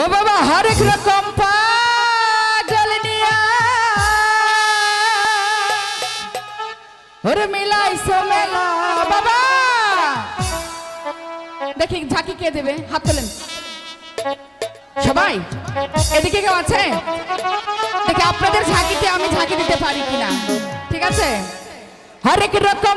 ও বাবা, হরেক রকম দেখি, ঝাঁকি কে দেবে? হাত তোলেন। সবাই, এদিকে কেউ আছে? দেখি, আপনাদের ঝাঁকিতে আমি ঝাঁকি দিতে পারি কিনা। ঠিক আছে? হরেক রকম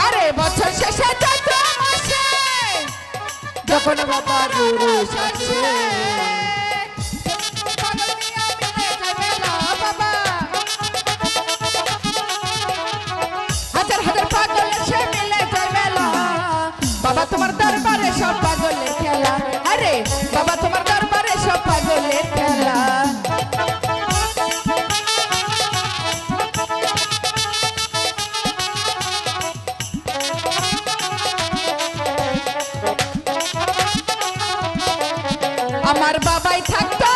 আরে বছর শেষে যখন বাবা গুরু আসে আমার বাবাই থাকতো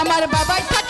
আমার বাবাই থাকতো